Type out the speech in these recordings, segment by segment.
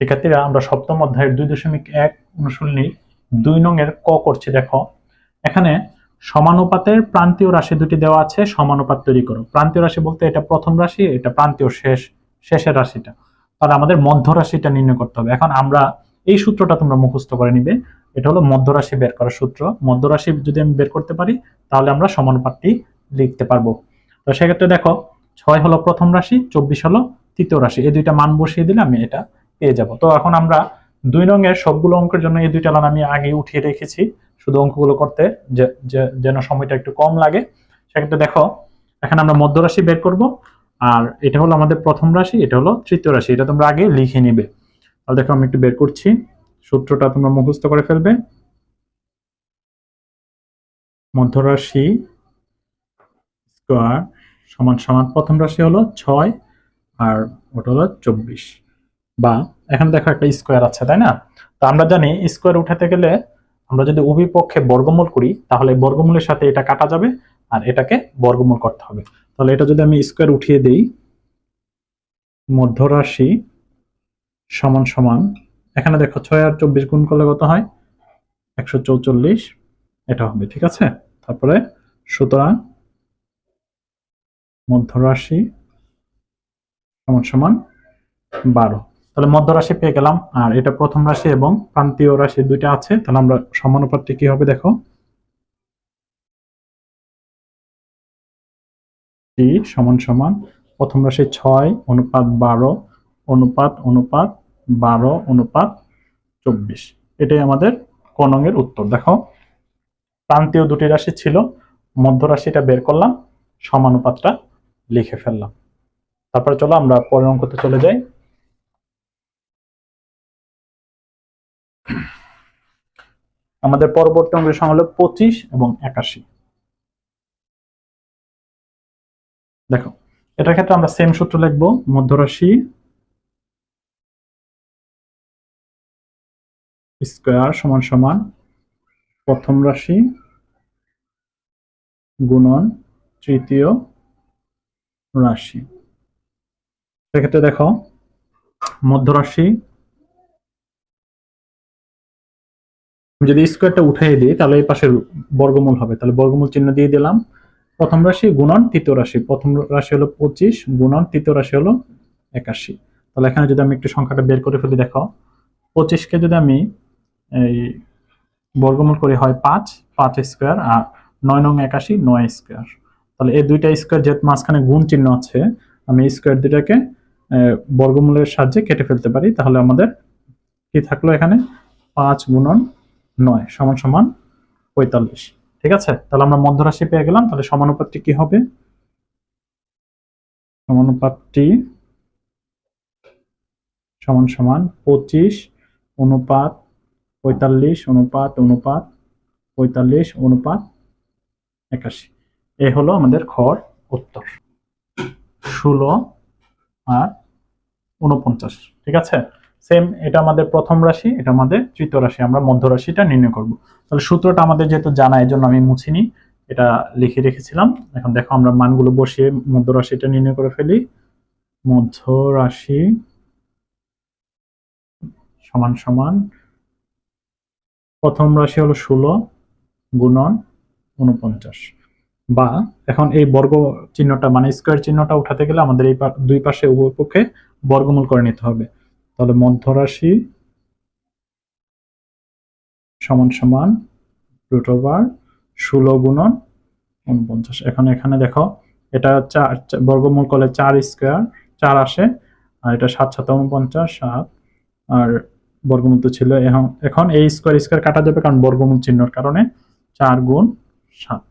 শিক্ষার্থীরা আমরা সপ্তম অধ্যায়ের দুই দশমিক এক অনুশীলনী দুই নং এর ক করছি, দেখো। এখানে সমানুপাতের প্রান্তীয় রাশি দুটি দেওয়া আছে, সমানুপাত তৈরি করো। প্রান্তীয় রাশি বলতে এটা প্রথম রাশি, এটা প্রান্তীয় শেষ, শেষের রাশিটা। তাহলে আমাদের মধ্য রাশিটা নির্ণয় করতে হবে। এখন আমরা এই সূত্রটা তোমরা মুখস্থ করে নিবে। এটা হলো মধ্য রাশি বের করার সূত্র। মধ্য রাশি যদি আমি বের করতে পারি, তাহলে আমরা সমানুপাতটি লিখতে পারব। তো সেক্ষেত্রে দেখো, ছয় হলো প্রথম রাশি, চব্বিশ হলো তৃতীয় রাশি। এই দুইটা মান বসিয়ে দিলে আমি এটা পেয়ে যাব। তো এখন আমরা দুই রঙের সবগুলো অঙ্কের জন্য এই দুইটা লাইন আমি আগে উঠিয়ে রেখেছি, শুধু অঙ্কগুলো করতে যেন সময়টা একটু কম লাগে। সেক্ষেত্রে দেখো, এখানে আমরা মধ্য রাশি বের করব, আর এটা হলো আমাদের প্রথম রাশি, এটা হলো তৃতীয় রাশি, এটা তোমরা আগে লিখে নিবে। তাহলে দেখো, আমি একটু বের করছি, সূত্রটা তোমরা মুখস্থ করে ফেলবে। মধ্য রাশি স্কোয়ার সমান সমান প্রথম রাশি হলো ছয়, আর ওটা হলো চব্বিশ। বা এখানে দেখো একটা স্কোয়ার আছে, তাই না? তো আমরা জানি স্কোয়ার উঠাতে গেলে আমরা যদি উভয় পক্ষে বর্গমূল করি, তাহলে বর্গমূলের সাথে এটা কাটা যাবে আর এটাকে বর্গমূল করতে হবে। তাহলে এটা যদি আমি স্কোয়ার উঠিয়ে দেই, মধ্যরাশি সমান সমান, এখানে দেখো ছয় আর চব্বিশ গুণ করলে কত হয়? একশো চৌচল্লিশ, এটা হবে, ঠিক আছে? তারপরে সুতরাং মধ্যরাশি সমান সমান বারো। তাহলে মধ্য রাশি পেয়ে গেলাম। আর এটা প্রথম রাশি এবং প্রান্তীয় রাশি দুইটা আছে। তাহলে আমরা সমানুপাতটি কি হবে দেখো? টি সমান সমান প্রথম রাশি ছয়, অনুপাত বারো, অনুপাত অনুপাত বারো, অনুপাত চব্বিশ। এটাই আমাদের কনঙের উত্তর। দেখো, প্রান্তীয় দুটি রাশি ছিল, মধ্য রাশিটা বের করলাম, সমানুপাতটা লিখে ফেললাম। তারপরে চলো আমরা পরের অঙ্কতে চলে যাই। আমাদের পরবর্তী অঙ্কের সংখ্যা হলো পঁচিশ এবং একাশি। দেখো, এটার ক্ষেত্রে আমরা সেম সূত্র লিখব, মধ্যরাশি স্কোয়ার সমান সমান প্রথম রাশি গুণন তৃতীয় রাশি। সেক্ষেত্রে দেখো, মধ্যরাশি যদি স্কোয়ারটা উঠিয়ে দিই, তাহলে এই পাশের বর্গমূল হবে। তাহলে বর্গমূল চিহ্ন দিয়ে দিলাম। প্রথম রাশি গুণন, তৃতীয় রাশি। প্রথম রাশি হলো পঁচিশ, গুণন, তৃতীয় রাশি হলো একাশি। তাহলে এখানে যদি আমি একটু সংখ্যাটা বের করে ফেলি, দেখো। পঁচিশকে যদি আমি এই বর্গমূল করি, হয় পাঁচ পাঁচ স্কোয়ার আর নয় নং একাশি, নয় স্কোয়ার তাহলে এই দুইটা স্কোয়ার যেহেতু মাঝখানে গুণ চিহ্ন আছে, আমি স্কোয়ার দুইটাকে বর্গমূলের সাহায্যে কেটে ফেলতে পারি। তাহলে আমাদের কি থাকল এখানে? পাঁচ গুণন নয়, সমান সমান পঁয়তাল্লিশ। ঠিক আছে? তাহলে আমরা মধ্যরাশি পেয়ে গেলাম, তাহলে সমানুপাতটি কি হবে? সমানুপাতটি সমান সমান পঁচিশ, অনুপাত পঁয়তাল্লিশ, অনুপাত অনুপাত পঁয়তাল্লিশ, অনুপাত একাশি। এ হলো আমাদের খর উত্তর। ষোলো আর উনপঞ্চাশ ঠিক আছে? সেম এটা আমাদের প্রথম রাশি, এটা আমাদের তৃতীয় রাশি, আমরা মধ্য রাশিটা নির্ণয় করব। তাহলে সূত্রটা আমাদের যেহেতু জানা এই জন্য আমি মুছিনি, এটা লিখে রেখেছিলাম। এখন দেখো, আমরা মানগুলো বসিয়ে মধ্য রাশিটা নির্ণয় করে ফেলি। মধ্য রাশি সমান সমান, প্রথম রাশি হলো ষোলো গুণন উনপঞ্চাশ বা এখন এই বর্গ চিহ্নটা মানে স্কোয়ার চিহ্নটা উঠাতে গেলে আমাদের এই দুই পাশে উভয় পক্ষে বর্গমূল করে নিতে হবে। তাহলে মধ্যরাশি সমান সমান রুট ওভার ষোলো গুণন উনপঞ্চাশ। এখন এখানে দেখো, এটা চার বর্গমূল করলে চার স্কোয়ার চার আসে, আর এটা সাত সাত, উনপঞ্চাশ, সাত, আর বর্গমূল তো ছিল এখন এখন এই স্কোয়ার স্কোয়ার কাটা যাবে কারণ বর্গমূল চিহ্নর কারণে চার গুণ সাত।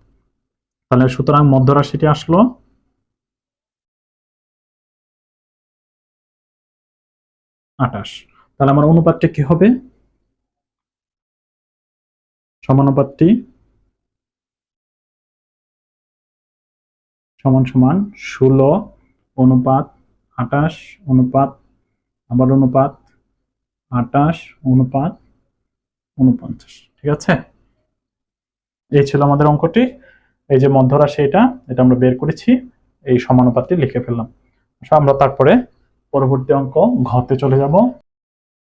তাহলে সুতরাং মধ্যরাশিটি আসলো আটাশ তাহলে আমার অনুপাতটি কি হবে? সমানুপাতটি সমান সমান ষোলো অনুপাত আটাশ অনুপাত আবার অনুপাত আটাশ অনুপাত উনপঞ্চাশ। ঠিক আছে? এই ছিল আমাদের অঙ্কটি। এই যে মধ্যরাশি এটা এটা আমরা বের করেছি। এই সমানুপাতটি লিখে ফেললাম। আচ্ছা, আমরা তারপরে পরবর্তী অঙ্ক ঘতে চলে যাব।